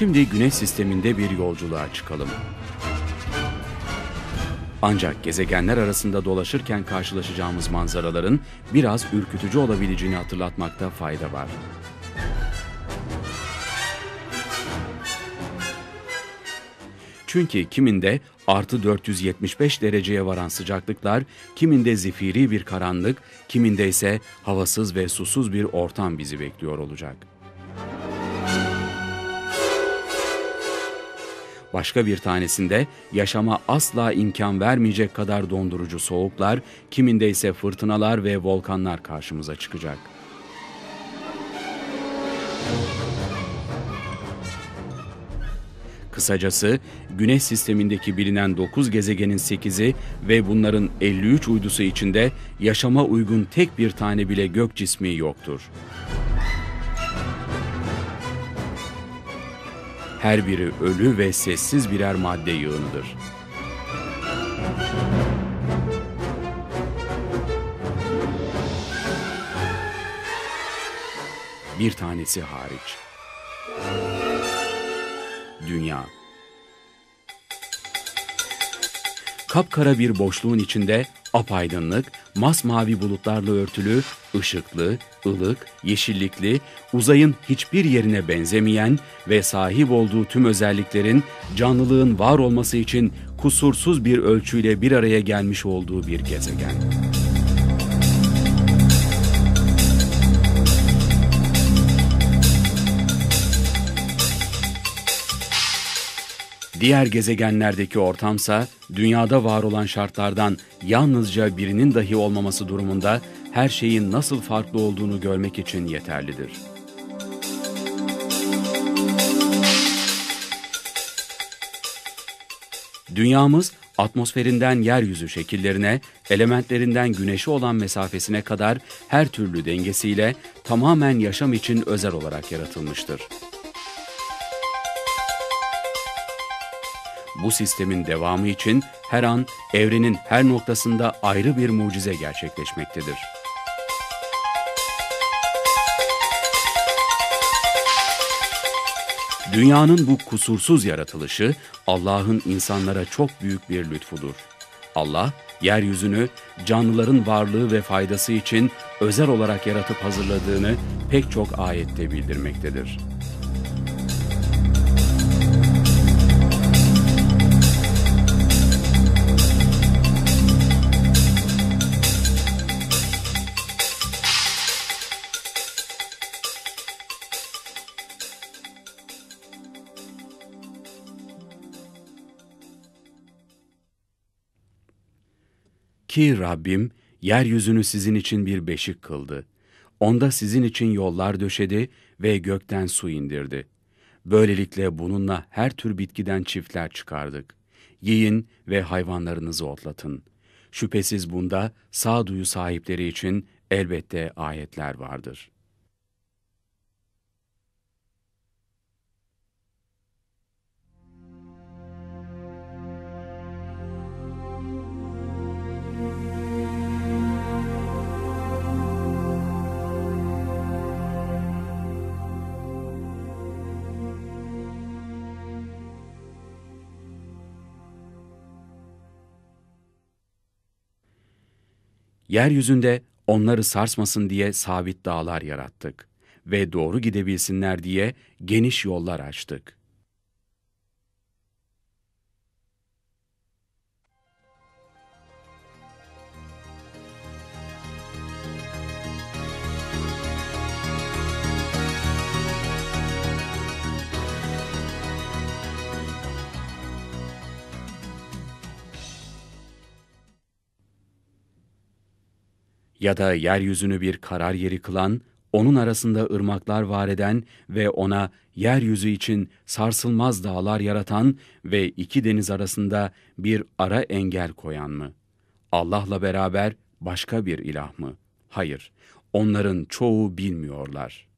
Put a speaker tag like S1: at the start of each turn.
S1: Şimdi Güneş sisteminde bir yolculuğa çıkalım. Ancak gezegenler arasında dolaşırken karşılaşacağımız manzaraların biraz ürkütücü olabileceğini hatırlatmakta fayda var. Çünkü kiminde artı 475 dereceye varan sıcaklıklar, kiminde zifiri bir karanlık, kiminde ise havasız ve susuz bir ortam bizi bekliyor olacak. Başka bir tanesinde yaşama asla imkan vermeyecek kadar dondurucu soğuklar, kiminde ise fırtınalar ve volkanlar karşımıza çıkacak. Kısacası Güneş sistemindeki bilinen 9 gezegenin 8'i ve bunların 53 uydusu içinde yaşama uygun tek bir tane bile gök cismi yoktur. Her biri ölü ve sessiz birer madde yığınıdır. Bir tanesi hariç. Dünya. Kapkara bir boşluğun içinde apaydınlık, masmavi bulutlarla örtülü, ışıklı, ılık, yeşillikli, uzayın hiçbir yerine benzemeyen ve sahip olduğu tüm özelliklerin canlılığın var olması için kusursuz bir ölçüyle bir araya gelmiş olduğu bir gezegen. Diğer gezegenlerdeki ortamsa dünyada var olan şartlardan yalnızca birinin dahi olmaması durumunda her şeyin nasıl farklı olduğunu görmek için yeterlidir. Dünyamız atmosferinden yeryüzü şekillerine, elementlerinden güneşe olan mesafesine kadar her türlü dengesiyle tamamen yaşam için özel olarak yaratılmıştır. Bu sistemin devamı için her an evrenin her noktasında ayrı bir mucize gerçekleşmektedir. Dünyanın bu kusursuz yaratılışı Allah'ın insanlara çok büyük bir lütfudur. Allah, yeryüzünü canlıların varlığı ve faydası için özel olarak yaratıp hazırladığını pek çok ayette bildirmektedir. Ki Rabbim yeryüzünü sizin için bir beşik kıldı. Onda sizin için yollar döşedi ve gökten su indirdi. Böylelikle bununla her tür bitkiden çiftler çıkardık. Yiyin ve hayvanlarınızı otlatın. Şüphesiz bunda sağduyu sahipleri için elbette ayetler vardır.'' Yeryüzünde onları sarsmasın diye sabit dağlar yarattık ve doğru gidebilsinler diye geniş yollar açtık. Ya da yeryüzünü bir karar yeri kılan, onun arasında ırmaklar var eden ve ona yeryüzü için sarsılmaz dağlar yaratan ve iki deniz arasında bir ara engel koyan mı? Allah'la beraber başka bir ilah mı? Hayır, onların çoğu bilmiyorlar.''